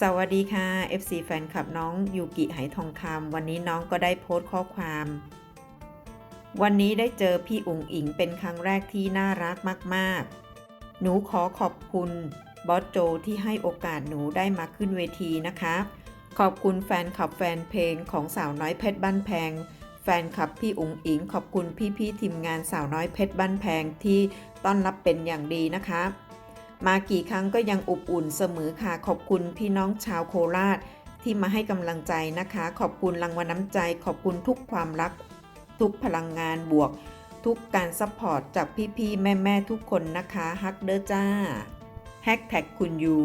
สวัสดีค่ะ FC แฟนคลับน้องยูกิไหทองคำวันนี้น้องก็ได้โพสต์ข้อความ วันนี้ได้เจอพี่อุ๋งอิงเป็นครั้งแรกที่น่ารักมาก ๆ หนูขอขอบคุณบอสโจที่ให้โอกาสหนูได้มาขึ้นเวทีนะคะ ขอบคุณแฟนคลับแฟนเพลงของสาวน้อยเพชรบ้านแพง แฟนคลับพี่อุ๋งอิง ขอบคุณพี่ๆทีมงานสาวน้อยเพชรบ้านแพงที่ต้อนรับเป็นอย่างดีนะคะ มากี่ครั้งก็ยังอบอุ่นเสมอค่ะขอบคุณพี่น้องชาวโคราช ที่มาให้กำลังใจนะคะ ขอบคุณรางวัลน้ำใจ ขอบคุณทุกความรัก ทุกพลังงานบวก ทุกการซัพพอร์ตจากพี่ๆแม่ๆทุกคนนะคะฮักเดอร์จ้าแฮกแท็กคุณยู